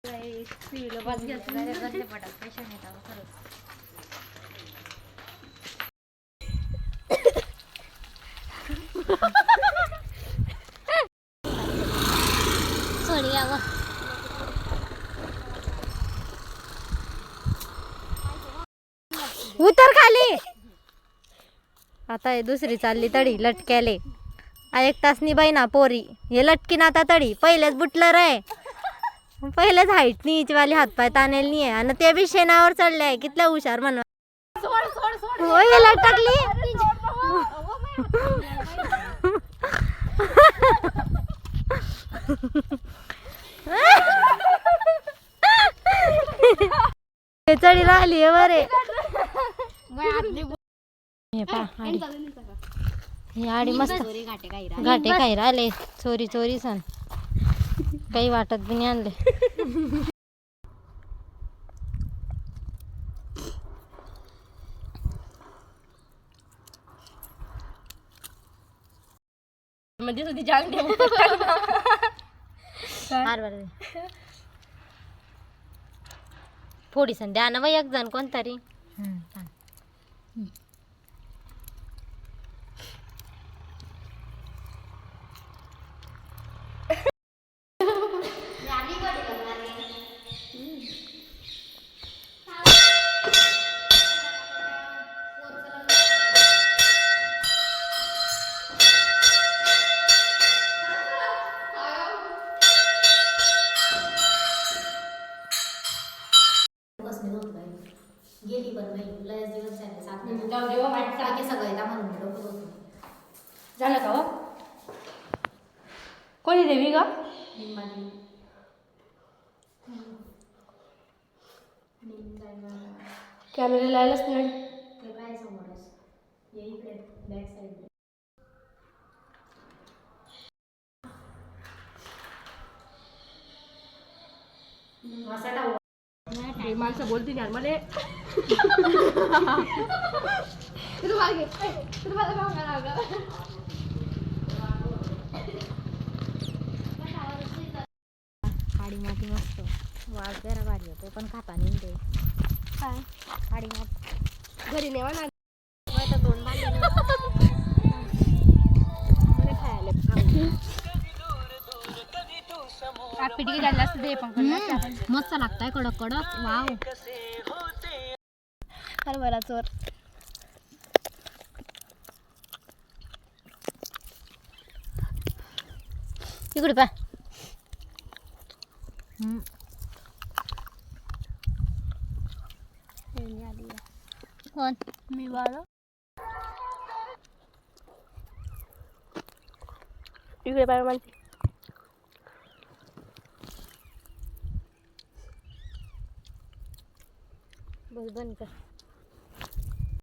उतर खाली. आता हे दुसरी चालली तडी लटक्याले. एक तासनी बाई पोरी. हे लटकी ना आता तडी. पहिलेच बुटलं रे पहिलेच हाईट नी वाली हातपाय तानेल नाही आहे आणि ते बी शेणावर चढले आहे कितल्या हुशार म्हणवा होय लटकली. हे चढी राहिली आहे बरे. हे पा आडी. मस्त. घाटे काही राहिले. चोरी चोरी सण. काही वाटत बी नाही आणले. म्हणजे तुझी जान ठेव बरं फोडी ना बाई एक जण कोणतरी. गेली पण बाई लयच दिवस झाले सात जाऊ दे हो, चाल. टाके सगळे येता म्हणून डोकं बसलं. झालं का हो? कोणी देवी का निम्माली. कॅमेरा लायलाच नाही ते काय समोरच. ये इकडे, ला. असा डावा. हे माणसं बोलतील यार मला काळी माती मस्त. वाघ जरा भारी होतो पण खाता नाही ते. काय? काळी माती. घरी नेवा ना. पिटी झाली असते ते पण हम्म, मस्त लागताय कडक कडक वाव हरभरा चोर इकडे पा कोण मी वाला इकडे पाय माणसे बस बंद कर.